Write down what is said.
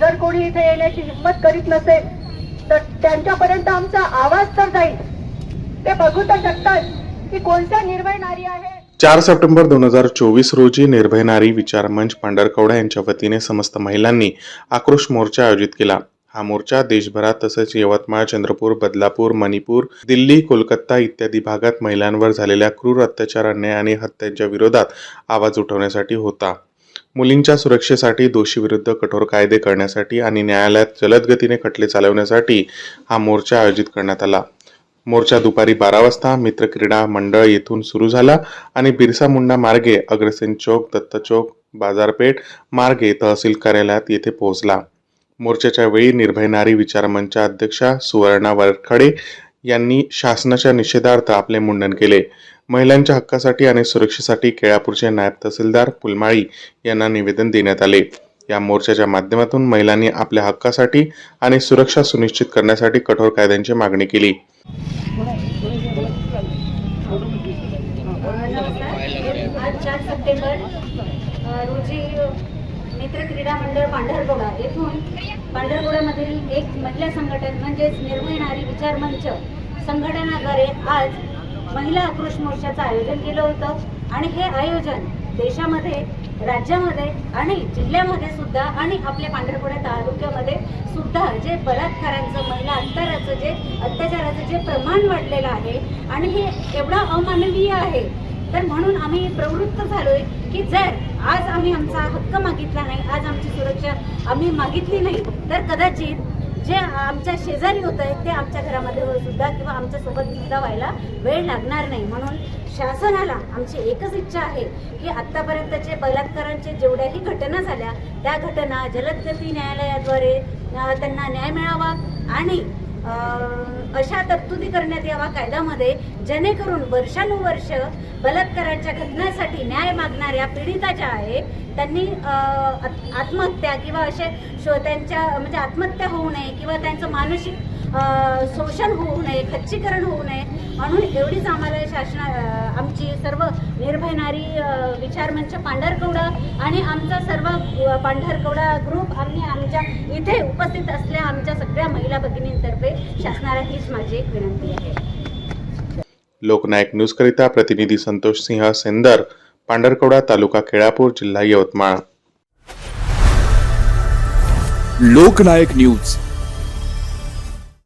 जर कोणी इथे येण्याची हिंमत करीत नसेल तर त्यांच्यापर्यंत आमचा आवाज तर जाईल. ते बघू तर शकतात की कोणत्या निर्भय नारी आहे. चार सप्टेंबर दोन हजार चोवीस रोजी निर्भय नारी विचार मंच पांढरकवडा यांच्या वतीने समस्त महिलांनी आक्रोश मोर्चा आयोजित केला. हा मोर्चा देशभरात तसेच यवतमाळ चंद्रपूर बदलापूर मणिपूर दिल्ली कोलकाता इत्यादी भागात महिलांवर झालेल्या क्रूर अत्याचार अन्याय आणि हत्यांच्या विरोधात आवाज उठवण्यासाठी होता. मुलींच्या सुरक्षेसाठी दोषीविरुद्ध कठोर कायदे करण्यासाठी आणि न्यायालयात जलद गतीने खटले चालवण्यासाठी हा मोर्चा आयोजित करण्यात आला. मोर्चा दुपारी बारा वाजता मित्र क्रीडा मंडळ येथून सुरू झाला आणि बिरसा मुंडा मार्गे अग्रसेन चौक दत्त चौक बाजारपेठ मार्गे तहसील कार्यालयात येथे पोहोचला. मोर्चाच्या वेळी निर्भय नारी अध्यक्षा सुवर्णा वरखडे यांनी शासनाच्या निषेधार्थ आपले मुंडन केले. महिलांच्या हक्कासाठी आणि सुरक्षेसाठी केळापूरचे नायब तहसीलदार पुलमाळी यांना निवेदन देण्यात आले. या मोर्चाच्या माध्यमातून महिलांनी आपल्या हक्कासाठी आणि सुरक्षा सुनिश्चित करण्यासाठी कठोर कायद्यांची मागणी केली. नमस्कार. चार सप्टेंबर रोजी मित्र क्रीडा मंडळ पांढरगोडा येथून पांढरगोड्यामधील एक महिला संघटन म्हणजेच निर्भय विचार मंच संघटनाद्वारे आज महिला आक्रोश मोर्चाचं आयोजन केलं होतं. आणि हे आयोजन देशामध्ये राज्यामध्ये आणि जिल्ह्यामध्ये सुद्धा आणि आपल्या पांढरपुरा तालुक्यामध्ये सुद्धा जे बलात्कारांचं महिला अंतराचं जे अत्याचाराचं जे प्रमाण वाढलेलं आहे आणि हे एवढं अमानवीय आहे तर म्हणून आम्ही प्रवृत्त झालोय की जर आज आम्ही आमचा हक्क मागितला नाही आज आमची सुरक्षा आम्ही मागितली नाही तर कदाचित जे आमच्या शेजारी होत आहे ते आमच्या घरामध्ये सुद्धा किंवा आमच्यासोबत सुद्धा व्हायला वेळ लागणार नाही. म्हणून शासनाला आमची एकच इच्छा आहे की आत्तापर्यंतचे बलात्कारांचे जेवढ्याही घटना झाल्या त्या घटना जलदगती न्यायालयाद्वारे त्यांना न्याय मिळावा आणि अशा तरतुदी करण्यात यावा कायद्यामध्ये जेणेकरून वर्षानुवर्ष बलात्काराच्या घटनांसाठी न्याय मागणाऱ्या पीडिता ज्या आहे त्यांनी आत्महत्या किंवा असे शो त्यांच्या म्हणजे आत्महत्या होऊ नये किंवा त्यांचं मानसिक शोषण होऊ नये खच्चीकरण होऊ नये. म्हणून एवढीच आम्हाला शासना आमची सर्व निर्भय नारी अं, विचारमंच पांढरकवडा आणि आमचा सर्व पांढरकवडा ग्रुप आम्ही आमच्या इथे उपस्थित असलेल्या आमच्या सगळ्या महिला भगिनींतर्फे शासनाला हीच माझी एक विनंती आहे. लोकनायक न्यूजकरिता प्रतिनिधी संतोष सिंह सेंदर पांढरकवडा तालुका केळापूर जिल्हा यवतमाळ. लोकनायक न्यूज.